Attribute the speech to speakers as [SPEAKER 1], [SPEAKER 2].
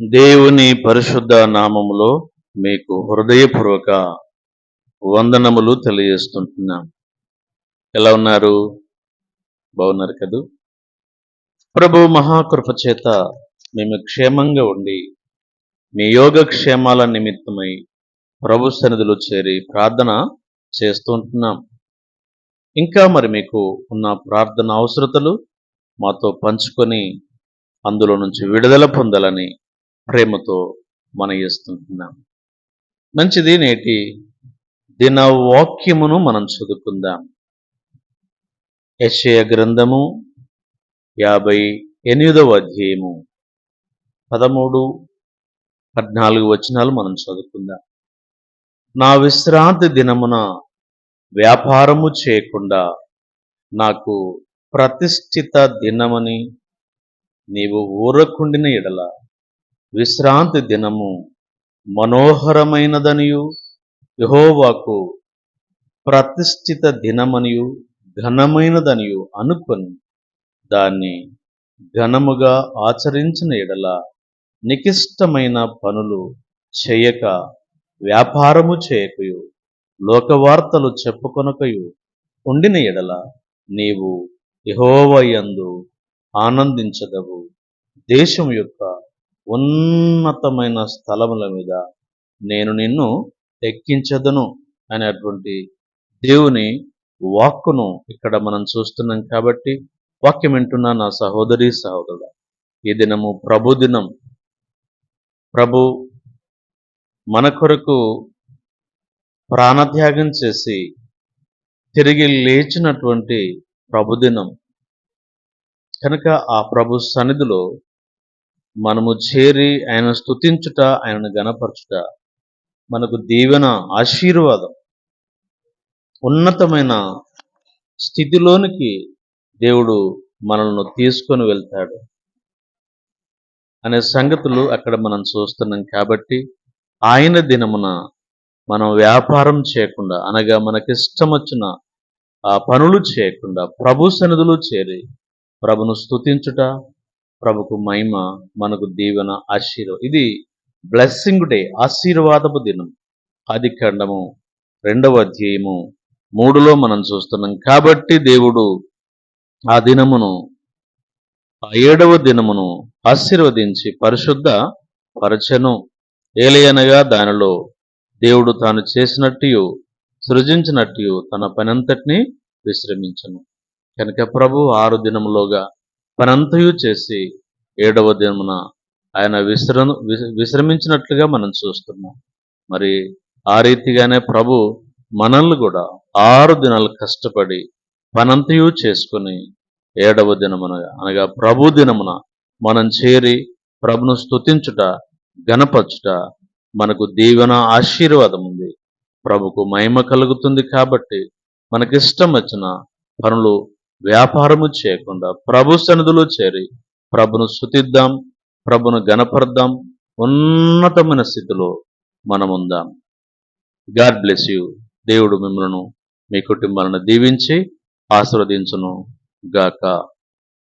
[SPEAKER 1] దేవుని పరిశుద్ధ నామములో మీకు హృదయపూర్వక వందనములు తెలియజేస్తుంటున్నాం ఎలా ఉన్నారు? బాగున్నారు కదూ? ప్రభు మహాకృప చేత మేము క్షేమంగా ఉండి మీ యోగక్షేమాల నిమిత్తమై ప్రభు సన్నిధిలో చేరి ప్రార్థన చేస్తూ ఉంటున్నాం ఇంకా మరి మీకు ఉన్న ప్రార్థన అవసరతలు మాతో పంచుకొని అందులో నుంచి విడుదల పొందాలని ప్రేమతో మనం మంచిది నేటి దిన వాక్యమును మనం చదువుకుందాం. యశయ గ్రంథము యాభై ఎనిమిదవ అధ్యాయము పదమూడు పద్నాలుగు వచనాలు మనం చదువుకుందాం. నా విశ్రాంతి దినమున వ్యాపారము చేయకుండా నాకు ప్రతిష్ఠిత దినమని నీవు ఊరకుండిన ఎడల విశ్రాంతి దినము మనోహరమైనదనియు. యహోవాకు ప్రతిష్ఠిత దినమనియు ఘనమైనదనియు అనుకొని దాన్ని ఘనముగా ఆచరించిన ఎడల నికిష్టమైన పనులు చేయక వ్యాపారము చేయకయు లోకవార్తలు చెప్పుకొనకయు ఉండిన ఎడల నీవు యహోవయందు ఆనందించదవు. దేశం యొక్క ఉన్నతమైన స్థలముల మీద నేను నిన్ను ఎక్కించదను అనేటువంటి దేవుని వాక్కును ఇక్కడ మనం చూస్తున్నాం కాబట్టి వాక్యం వింటున్న నా సహోదరి సహోదరుడు ఈ దినము ప్రభు దినం. ప్రభు మన కొరకు ప్రాణత్యాగం చేసి తిరిగి లేచినటువంటి ప్రభుదినం కనుక ఆ ప్రభు సన్నిధిలో మనము చేరి ఆయన స్థుతించుట ఆయనను గనపరచుట మనకు దీవెన ఆశీర్వాదం. ఉన్నతమైన స్థితిలోనికి దేవుడు మనల్ని తీసుకొని వెళ్తాడు. అనే సంగతులు అక్కడ మనం చూస్తున్నాం కాబట్టి ఆయన దినమున మనం వ్యాపారం చేయకుండా అనగా మనకిష్టం వచ్చిన ఆ పనులు చేయకుండా ప్రభు సన్నిధులు చేరి ప్రభును స్తుతించుట ప్రభుకు మహిమ మనకు దీవెన ఆశీర్వ ఇది బ్లెస్సింగ్ డే ఆశీర్వాదపు దినం. ఆది ఖండము రెండవ అధ్యాయము మూడులో మనం చూస్తున్నాం. కాబట్టి దేవుడు ఆ దినమును ఆ ఏడవ దినమును ఆశీర్వదించి పరిశుద్ధ పరచను. ఏలయనగా దానిలో దేవుడు తాను చేసినట్టు సృజించినట్టు తన పనంతటిని విశ్రమించను. కనుక ప్రభు ఆరు దినములోగా పనంతయు చేసి ఏడవ దినమున ఆయన విశ్ర విశ్రమించినట్లుగా మనం చూస్తున్నాం. మరి ఆ రీతిగానే ప్రభు మనల్ని కూడా ఆరు దినాలు కష్టపడి పనంతయు చేసుకుని ఏడవ దినమున అనగా ప్రభు దినమున మనం చేరి ప్రభును స్తుతించుట గణపరచుట మనకు దీవెన ఆశీర్వాదం ఉంది. ప్రభుకు మహిమ కలుగుతుంది కాబట్టి మనకిష్టం వచ్చిన పనులు వ్యాపారము చేయకుండా ప్రభు సన్నిధిలో చేరి ప్రభును శుతిద్దాం ప్రభును గణపరద్దాం ఉన్నతమైన స్థితిలో మనం ఉందాం గాడ్ బ్లెస్ యూ. దేవుడు మిమ్మల్ని మీ కుటుంబాలను దీవించి ఆశీర్వదించును గాక.